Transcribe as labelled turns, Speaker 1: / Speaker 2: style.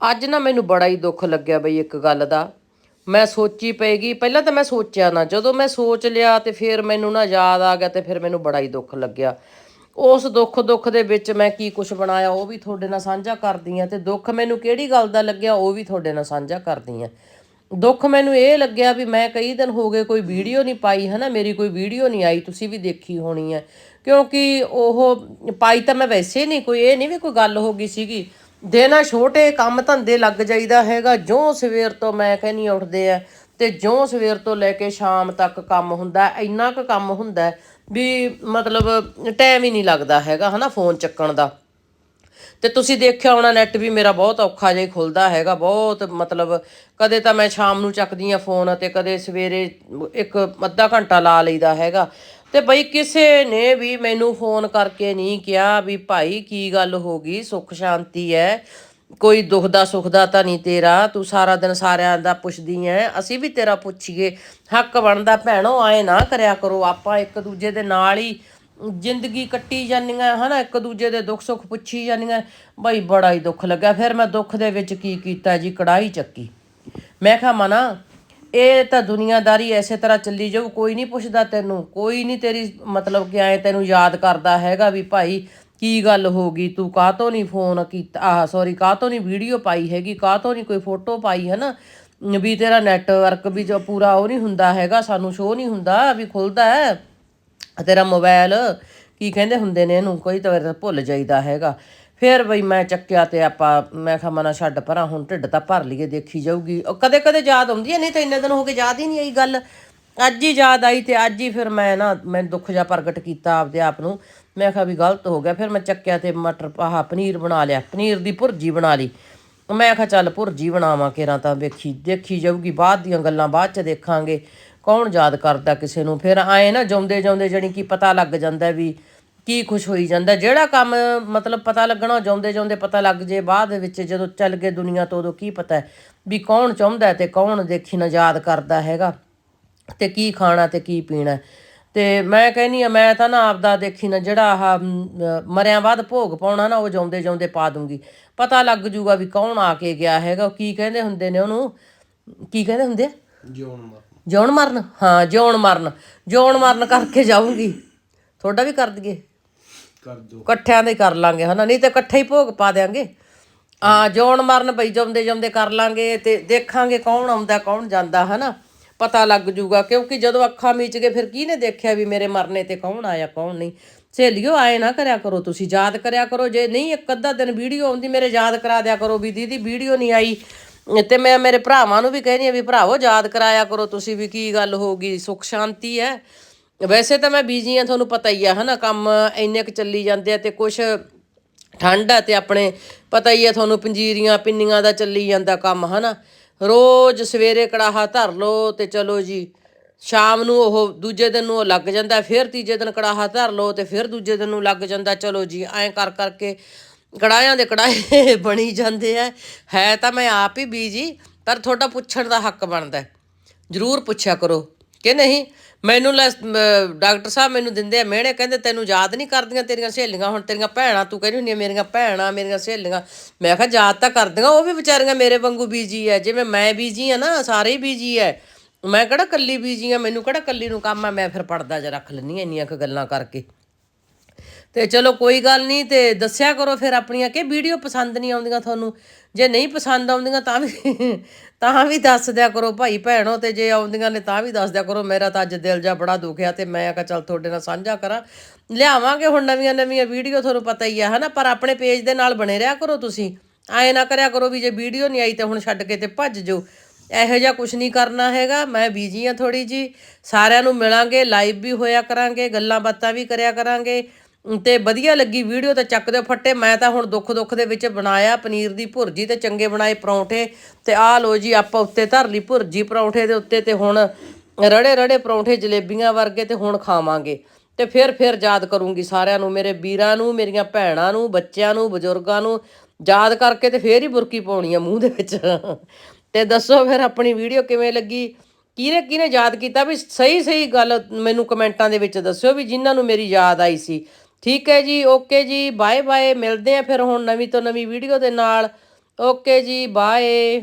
Speaker 1: ਅੱਜ ਨਾ ਮੈਨੂੰ ਬੜਾ ਹੀ ਦੁੱਖ ਲੱਗਿਆ ਬਈ ਇੱਕ ਗੱਲ ਦਾ। ਮੈਂ ਸੋਚੀ ਪਏਗੀ, ਪਹਿਲਾਂ ਤਾਂ ਮੈਂ ਸੋਚਿਆ ਨਾ, ਜਦੋਂ ਮੈਂ ਸੋਚ ਲਿਆ ਤੇ ਫਿਰ ਮੈਨੂੰ ਨਾ ਯਾਦ ਆ ਗਿਆ ਤੇ ਫਿਰ ਮੈਨੂੰ ਬੜਾ ਹੀ ਦੁੱਖ ਲੱਗਿਆ। ਉਸ ਦੁੱਖ ਦੁੱਖ ਦੇ ਵਿੱਚ ਮੈਂ ਕੀ ਕੁਝ ਬਣਾਇਆ, ਉਹ ਵੀ ਤੁਹਾਡੇ ਨਾਲ ਸਾਂਝਾ ਕਰਦੀ ਆ ਤੇ ਦੁੱਖ ਮੈਨੂੰ ਕਿਹੜੀ ਗੱਲ ਦਾ ਲੱਗਿਆ, ਉਹ ਵੀ ਤੁਹਾਡੇ ਨਾਲ ਸਾਂਝਾ ਕਰਦੀ ਆ ਦੁੱਖ ਮੈਨੂੰ ਇਹ ਲੱਗਿਆ ਵੀ ਮੈਂ ਕਈ ਦਿਨ ਹੋ ਗਏ ਕੋਈ ਵੀਡੀਓ ਨਹੀਂ ਪਾਈ ਹੈ ਨਾ ਮੇਰੀ ਕੋਈ ਵੀਡੀਓ ਨਹੀਂ ਆਈ, ਤੁਸੀਂ ਵੀ ਦੇਖੀ ਹੋਣੀ ਹੈ। ਕਿਉਂਕਿ ਉਹ ਪਾਈ ਤਾਂ ਮੈਂ ਵੈਸੇ ਨਹੀਂ, ਕੋਈ ਇਹ ਨਹੀਂ ਵੀ ਕੋਈ ਗੱਲ ਹੋ ਗਈ ਸੀਗੀ ਦੇਣਾ ਛੋਟੇ ਕੰਮ ਧੰਦੇ ਲੱਗ ਜਾਈਦਾ ਹੈਗਾ ਜੋ ਸਵੇਰ ਤੋਂ ਮੈਂ ਕਹਿੰਨੀ ਉੱਠਦੇ ਆ, ਤੇ ਜੋ ਸਵੇਰ ਤੋਂ ਲੈ ਕੇ ਸ਼ਾਮ ਤੱਕ ਕੰਮ ਹੁੰਦਾ, ਇੰਨਾ ਕੁ ਕੰਮ ਹੁੰਦਾ ਵੀ ਮਤਲਬ ਟਾਈਮ ਹੀ ਨਹੀਂ ਲੱਗਦਾ ਹੈਗਾ, ਹਨਾ ਫੋਨ ਚੱਕਣ ਦਾ। ਤੇ ਤੁਸੀਂ ਦੇਖਿਆ ਹੋਣਾ ਨੈਟ ਵੀ ਮੇਰਾ ਬਹੁਤ ਔਖਾ ਜਿਹਾ ਖੁੱਲਦਾ ਹੈਗਾ, ਬਹੁਤ ਮਤਲਬ ਕਦੇ ਤਾਂ ਮੈਂ ਸ਼ਾਮ ਨੂੰ ਚੱਕਦੀ ਆ ਫੋਨ ਤੇ, ਕਦੇ ਸਵੇਰੇ ਇੱਕ ਅੱਧਾ ਘੰਟਾ ਲਾ ਲਈਦਾ ਹੈਗਾ। ਤੇ ਬਈ ਕਿਸੇ ਨੇ ਵੀ ਮੈਨੂੰ ਫੋਨ ਕਰਕੇ ਨਹੀਂ ਕਿਹਾ ਵੀ ਭਾਈ ਕੀ ਗੱਲ ਹੋ ਗਈ? ਸੁੱਖ ਸ਼ਾਂਤੀ ਹੈ ਕੋਈ ਦੁੱਖ ਦਾ ਸੁੱਖ ਦਾ ਤਾਂ ਨਹੀਂ ਤੇਰਾ। ਤੂੰ ਸਾਰਾ ਦਿਨ ਸਾਰਿਆਂ ਦਾ ਪੁੱਛਦੀ ਐ। ਅਸੀਂ ਵੀ ਤੇਰਾ ਪੁੱਛੀਏ। ਹੱਕ ਬਣਦਾ ਭੈਣੋ, ਆਏ ਨਾ ਕਰਿਆ ਕਰੋ। ਆਪਾਂ ਇੱਕ ਦੂਜੇ ਦੇ ਨਾਲ ਹੀ ਜ਼ਿੰਦਗੀ ਕੱਟੀ ਜਾਂਦੀਆਂ, ਹਨਾ? ਇੱਕ ਦੂਜੇ ਦੇ ਦੁੱਖ ਸੁੱਖ ਪੁੱਛੀ ਜਾਂਦੀਆਂ। ਬਈ ਬੜਾ ਹੀ ਦੁੱਖ ਲੱਗਾ ਫਿਰ ਮੈਂ ਦੁੱਖ ਦੇ ਵਿੱਚ ਕੀ ਕੀਤਾ ਜੀ? ਕੜਾਈ ਚੱਕੀ। ਮੈਂ ਕਿਹਾ, ਮਨਾ ਇਹ ਤਾਂ ਦੁਨੀਆਦਾਰੀ ਐਸੇ ਤਰ੍ਹਾਂ ਚੱਲੀ ਜਾਊ, ਕੋਈ ਨਹੀਂ ਪੁੱਛਦਾ ਤੈਨੂੰ, ਕੋਈ ਨਹੀਂ ਤੇਰੀ ਮਤਲਬ ਕਿ ਐ ਤੈਨੂੰ ਯਾਦ ਕਰਦਾ ਹੈਗਾ ਵੀ ਭਾਈ ਕੀ ਗੱਲ ਹੋ ਗਈ, ਤੂੰ ਕਾਹਤੋਂ ਨਹੀਂ ਫੋਨ ਕੀਤਾ, ਆਹ ਸੌਰੀ ਕਾਹਤੋਂ ਨਹੀਂ ਵੀਡੀਓ ਪਾਈ ਹੈਗੀ, ਕਾਹਤੋਂ ਨਹੀਂ ਕੋਈ ਫੋਟੋ ਪਾਈ ਹੈ ਨਾ ਵੀ ਤੇਰਾ ਨੈਟਵਰਕ ਵੀ ਜੋ ਪੂਰਾ ਉਹ ਨਹੀਂ ਹੁੰਦਾ ਹੈਗਾ, ਸਾਨੂੰ ਸ਼ੋਅ ਨਹੀਂ ਹੁੰਦਾ, ਵੀ ਖੁੱਲਦਾ ਹੈ। ਤੇਰਾ ਮੋਬਾਈਲ ਕੀ ਕਹਿੰਦੇ ਹੁੰਦੇ ਨੇ ਇਹਨੂੰ, ਕੋਈ ਤਾਂ ਭੁੱਲ ਜਾਈਦਾ ਹੈਗਾ। ਫਿਰ ਬਈ ਮੈਂ ਚੱਕਿਆ ਤੇ ਆਪਾਂ, ਮੈਂ ਕਿਹਾ ਮਨਾ ਛੱਡ ਪਰਾਂ, ਹੁਣ ਢਿੱਡ ਤਾਂ ਭਰ ਲਈਏ, ਦੇਖੀ ਜਾਊਗੀ। ਉਹ ਕਦੇ ਕਦੇ ਯਾਦ ਆਉਂਦੀ ਹੈ, ਨਹੀਂ ਤਾਂ ਇੰਨੇ ਦਿਨ ਹੋ ਗਏ ਯਾਦ ਹੀ ਨਹੀਂ ਆਈ ਗੱਲ। ਅੱਜ ਹੀ ਯਾਦ ਆਈ ਤੇ ਅੱਜ ਹੀ ਫਿਰ ਮੈਂ ਨਾ, ਮੈਂ ਦੁੱਖ ਜਿਹਾ ਪ੍ਰਗਟ ਕੀਤਾ ਆਪਦੇ ਆਪ ਨੂੰ। ਮੈਂ ਕਿਹਾ ਵੀ ਗਲਤ ਹੋ ਗਿਆ, ਫਿਰ ਮੈਂ ਚੱਕਿਆ ਤੇ ਮਟਰ, ਆਹ ਪਨੀਰ ਬਣਾ ਲਿਆ, ਪਨੀਰ ਦੀ ਭੁਰਜੀ ਬਣਾ ਲਈ। ਮੈਂ ਕਿਹਾ ਚੱਲ ਭੁਰਜੀ ਬਣਾਵਾਂ ਕਿਰਾਂ ਤਾਂ ਵੇਖੀ, ਦੇਖੀ ਜਾਊਗੀ, ਬਾਅਦ ਦੀਆਂ ਗੱਲਾਂ ਬਾਅਦ ਚ ਦੇਖਾਂਗੇ। ਕੌਣ ਯਾਦ ਕਰਦਾ ਕਿਸੇ ਨੂੰ? ਫਿਰ ਆਏ ਨਾ ਜਿਉਂਦੇ ਜਿਉਂਦੇ ਜਣੀ ਕੀ ਪਤਾ ਲੱਗ ਜਾਂਦਾ ਵੀ ਕੀ ਕੁਛ ਹੋਈ ਜਾਂਦਾ? ਜਿਹੜਾ ਕੰਮ ਮਤਲਬ ਪਤਾ ਲੱਗਣਾ ਜਿਉਂਦੇ ਜਿਉਂਦੇ ਪਤਾ ਲੱਗ ਜੇ ਬਾਅਦ ਵਿੱਚ ਜਦੋਂ ਚੱਲ ਗਏ ਦੁਨੀਆ ਤੋਂ ਉਦੋਂ ਕੀ ਪਤਾ ਹੈ ਵੀ ਕੌਣ ਚਾਹੁੰਦਾ ਤੇ ਕੌਣ ਦੇਖੀ ਨਾ ਯਾਦ ਕਰਦਾ ਹੈਗਾ ਤੇ ਕੀ ਖਾਣਾ ਤੇ ਕੀ ਪੀਣਾ। ਤੇ ਮੈਂ ਕਹਿੰਨੀ ਆ ਮੈਂ ਤਾਂ ਨਾ ਆਪਦਾ ਦੇਖੀ ਨਾ ਜਿਹੜਾ ਆਹ ਮਰਿਆਂ ਬਾਅਦ ਭੋਗ ਪਾਉਣਾ ਨਾ ਉਹ ਜਿਉਂਦੇ ਜਿਉਂਦੇ ਪਾ ਦੂੰਗੀ। ਪਤਾ ਲੱਗ ਜੂਗਾ ਵੀ ਕੌਣ ਆ ਕੇ ਗਿਆ ਹੈਗਾ ਉਹ ਕੀ ਕਹਿੰਦੇ ਹੁੰਦੇ ਨੇ ਉਹਨੂੰ? ਕੀ ਕਹਿੰਦੇ ਹੁੰਦੇ ਆ?
Speaker 2: ਜਿਉਣ ਮਰ
Speaker 1: ਜਿਉਣ ਮਰਨ? ਹਾਂ ਜਿਉਣ ਮਰਨ। ਜਿਉਣ ਮਰਨ ਕਰਕੇ ਜਾਊਂਗੀ। ਤੁਹਾਡਾ ਵੀ ਕਰ ਦਈਏ।
Speaker 2: ਕਰ ਦੋ।
Speaker 1: ਇਕੱਠਿਆਂ ਦੇ ਕਰ ਲਾਂਗੇ ਹਨਾ, ਨਹੀਂ ਤੇ ਇਕੱਠੇ ਹੀ ਭੋਗ ਪਾ ਦੇਾਂਗੇ ਆ ਜਿਉਣ ਮਰਨ ਬਈ ਜੰਮਦੇ ਜੰਮਦੇ ਕਰ ਲਾਂਗੇ ਤੇ ਦੇਖਾਂਗੇ ਕੌਣ ਆਉਂਦਾ, ਕੌਣ ਜਾਂਦਾ ਹਨਾ। ਪਤਾ ਲੱਗ ਜੂਗਾ, ਕਿਉਂਕਿ ਜਦੋਂ ਅੱਖਾਂ ਮੀਚ ਗਏ, ਫਿਰ ਕਿਹਨੇ ਦੇਖਿਆ ਵੀ ਮੇਰੇ ਮਰਨੇ ਤੇ ਕੌਣ ਆਇਆ, ਕੌਣ ਨਹੀਂ। ਸਹੇਲਿਓ, ਆਏ ਨਾ ਕਰਿਆ ਕਰੋ ਤੁਸੀਂ, ਯਾਦ ਕਰਿਆ ਕਰੋ। ਜੇ ਨਹੀਂ, ਇੱਕ ਅੱਧਾ ਦਿਨ ਵੀਡੀਓ ਆਉਂਦੀ, ਮੇਰੇ ਯਾਦ ਕਰਾ ਦਿਆ ਕਰੋ ਵੀ ਦੀਦੀ ਵੀਡੀਓ ਨਹੀਂ ਆਈ। ਤੇ ਮੈਂ ਮੇਰੇ ਭਰਾਵਾਂ ਨੂੰ ਵੀ ਕਹਿੰਦੀ ਆ ਵੀ ਭਰਾਵੋ, ਯਾਦ ਕਰਾਇਆ ਕਰੋ ਤੁਸੀਂ ਵੀ ਕੀ ਗੱਲ ਹੋ ਗਈ ਸੁੱਖ ਸ਼ਾਂਤੀ ਹੈ। ਵੈਸੇ ਤਾਂ ਮੈਂ ਬੀਜੀ ਆ ਤੁਹਾਨੂੰ ਪਤਾ ਹੀ ਆ, ਹਨਾ, ਕੰਮ ਇੰਨੇ ਕੁ ਚੱਲੀ ਜਾਂਦੇ ਆ ਤੇ ਕੁਛ ਠੰਡ ਆ ਤੇ ਆਪਣੇ ਪਤਾ ਹੀ ਆ ਤੁਹਾਨੂੰ ਪੰਜੀਰੀਆਂ, ਪਿੰਨੀਆਂ ਦਾ ਚੱਲੀ ਜਾਂਦਾ ਕੰਮ, ਹਨਾ। ਰੋਜ਼ ਸਵੇਰੇ ਕੜਾਹਾ ਧਰ ਲਓ ਤੇ ਚਲੋ ਜੀ, ਸ਼ਾਮ ਨੂੰ ਉਹ ਦੂਜੇ ਦਿਨ ਨੂੰ ਉਹ ਲੱਗ ਜਾਂਦਾ, ਫਿਰ ਤੀਜੇ ਦਿਨ ਕੜਾਹਾ ਧਰ ਲਓ ਤੇ ਫਿਰ ਦੂਜੇ ਦਿਨ ਨੂੰ ਲੱਗ ਜਾਂਦਾ, ਚਲੋ ਜੀ, ਐਂ ਕਰ ਕਰਕੇ ਕੜਾਹਿਆਂ ਦੇ ਕੜਾਹੇ ਬਣੀ ਜਾਂਦੇ ਆ। ਹੈ ਤਾਂ ਮੈਂ ਆਪ ਹੀ ਬੀਜੀ, ਪਰ ਤੁਹਾਡਾ ਪੁੱਛਣ ਦਾ ਹੱਕ ਬਣਦਾ ਜ਼ਰੂਰ ਪੁੱਛਿਆ ਕਰੋ। ਕਿ ਨਹੀਂ ਮੈਨੂੰ ਲੈ ਅਮ, ਡਾਕਟਰ ਸਾਹਿਬ ਮੈਨੂੰ ਦਿੰਦੇ ਆ ਮਿਹਣੇ ਕਹਿੰਦੇ ਤੈਨੂੰ ਯਾਦ ਨਹੀਂ ਕਰਦੀਆਂ ਤੇਰੀਆਂ ਸਹੇਲੀਆਂ ਹੁਣ ਤੇਰੀਆਂ ਭੈਣਾਂ ਤੂੰ ਕਹਿੰਦੀ ਹੁੰਦੀ ਆ ਮੇਰੀਆਂ ਭੈਣਾਂ ਮੇਰੀਆਂ ਸਹੇਲੀਆਂ। ਮੈਂ ਕਿਹਾ ਯਾਦ ਤਾਂ ਕਰਦੀਆਂ ਉਹ ਵੀ ਵਿਚਾਰੀਆਂ ਮੇਰੇ ਵਾਂਗੂ ਬੀਜੀ ਐ। ਜਿਵੇਂ ਮੈਂ ਬੀਜੀ ਆ ਨਾ ਸਾਰੇ ਹੀ ਬੀਜੀ ਐ। ਮੈਂ ਕਿਹੜਾ ਕੱਲੀ ਬੀਜੀ ਆ ਮੈਨੂੰ ਕਿਹੜਾ ਕੱਲੀ ਨੂੰ ਕੰਮ ਆ ਮੈਂ ਫਿਰ ਪੜਦਾ ਜਿਹਾ ਰੱਖ ਲੈਂਦੀ ਹਾਂ ਇੰਨੀਆਂ ਕੁ ਗੱਲਾਂ ਕਰਕੇ। ਤੇ ਚਲੋ ਕੋਈ ਗੱਲ ਨਹੀਂ ਤੇ ਦੱਸਿਆ ਕਰੋ ਫਿਰ ਆਪਣੀਆਂ ਕਿ ਵੀਡੀਓ ਪਸੰਦ ਨਹੀਂ ਆਉਂਦੀਆਂ ਤੁਹਾਨੂੰ? ਜੇ ਨਹੀਂ ਪਸੰਦ ਆਉਂਦੀਆਂ ਤਾਂ ਵੀ ਤਾਂ ਵੀ ਦੱਸ ਦਿਆ ਕਰੋ ਭਾਈ ਭੈਣੋ ਤੇ ਜੇ ਆਉਂਦੀਆਂ ਨੇ ਤਾਂ ਵੀ ਦੱਸ ਦਿਆ ਕਰੋ। ਮੇਰਾ ਤਾਂ ਅੱਜ ਦਿਲ ਜਾ ਬੜਾ ਦੁਖਿਆ ਤੇ ਮੈਂ ਕਿਹਾ ਚੱਲ ਤੁਹਾਡੇ ਨਾਲ ਸਾਂਝਾ ਕਰਾਂ। ਲਿਆਵਾਂਗੇ ਹੁਣ ਨਵੀਆਂ ਨਵੀਆਂ ਵੀਡੀਓ ਤੁਹਾਨੂੰ ਪਤਾ ਹੀ ਆ, ਹਨਾ? ਪਰ ਆਪਣੇ ਪੇਜ ਦੇ ਨਾਲ ਬਣੇ ਰਿਹਾ ਕਰੋ ਤੁਸੀਂ। ਐਂ ਨਾ ਕਰਿਆ ਕਰੋ ਵੀ ਜੇ ਵੀਡੀਓ ਨਹੀਂ ਆਈ ਤਾਂ ਹੁਣ ਛੱਡ ਕੇ ਤੇ ਭੱਜ ਜਾਓ। ਇਹੋ ਜਿਹਾ ਕੁਝ ਨਹੀਂ ਕਰਨਾ ਹੈਗਾ। ਮੈਂ ਬੀਜੀ ਆ ਥੋੜੀ ਜੀ ਸਾਰਿਆਂ ਨੂੰ ਮਿਲਾਂਗੇ ਲਾਈਵ ਵੀ ਹੋਇਆ ਕਰਾਂਗੇ, ਗੱਲਾਂ ਬਾਤਾਂ ਵੀ ਕਰਿਆ ਕਰਾਂਗੇ। ਤੇ ਵਧੀਆ ਲੱਗੀ ਵੀਡੀਓ ਤਾਂ ਚੱਕ ਦਿਓ ਫੱਟੇ। ਮੈਂ ਤਾਂ ਹੁਣ ਦੁੱਖ ਦੁੱਖ ਦੇ ਵਿੱਚ ਬਣਾਇਆ ਪਨੀਰ ਦੀ ਭੁਰਜੀ ਤੇ ਚੰਗੇ ਬਣਾਏ ਪਰੌਂਠੇ। ਤੇ ਆਹ ਲੋ ਜੀ, ਆਪਾਂ ਉੱਤੇ ਧਰ ਲਈ ਭੁਰਜੀ ਪਰੌਂਠੇ ਦੇ ਉੱਤੇ ਤੇ ਹੁਣ ਰੜੇ ਰੜੇ ਪਰੌਂਠੇ ਜਲੇਬੀਆਂ ਵਰਗੇ ਤੇ ਹੁਣ ਖਾਵਾਂਗੇ। ਤੇ ਫਿਰ ਫਿਰ ਯਾਦ ਕਰੂੰਗੀ ਸਾਰਿਆਂ ਨੂੰ, ਮੇਰੇ ਵੀਰਾਂ ਨੂੰ, ਮੇਰੀਆਂ ਭੈਣਾਂ ਨੂੰ, ਬੱਚਿਆਂ ਨੂੰ, ਬਜ਼ੁਰਗਾਂ ਨੂੰ। ਯਾਦ ਕਰਕੇ ਤੇ ਫੇਰ ਹੀ ਬੁਰਕੀ ਪਾਉਣੀ ਆ ਮੂੰਹ ਦੇ ਵਿੱਚ। ਤੇ ਦੱਸੋ ਫਿਰ ਆਪਣੀ ਵੀਡੀਓ ਕਿਵੇਂ ਲੱਗੀ? ਕਿਹਨੇ ਕਿਹਨੇ ਯਾਦ ਕੀਤਾ? ਵੀ ਸਹੀ ਸਹੀ ਗੱਲ ਮੈਨੂੰ ਕਮੈਂਟਾਂ ਦੇ ਵਿੱਚ ਦੱਸਿਓ ਵੀ ਜਿਨ੍ਹਾਂ ਨੂੰ ਮੇਰੀ ਯਾਦ ਆਈ ਸੀ। ਠੀਕ ਹੈ ਜੀ ਓਕੇ ਜੀ ਬਾਏ ਬਾਏ ਮਿਲਦੇ ਆ ਫਿਰ ਹੁਣ ਨਵੀਂ ਤੋਂ ਨਵੀਂ ਵੀਡੀਓ ਦੇ ਨਾਲ। ਓਕੇ ਜੀ ਬਾਏ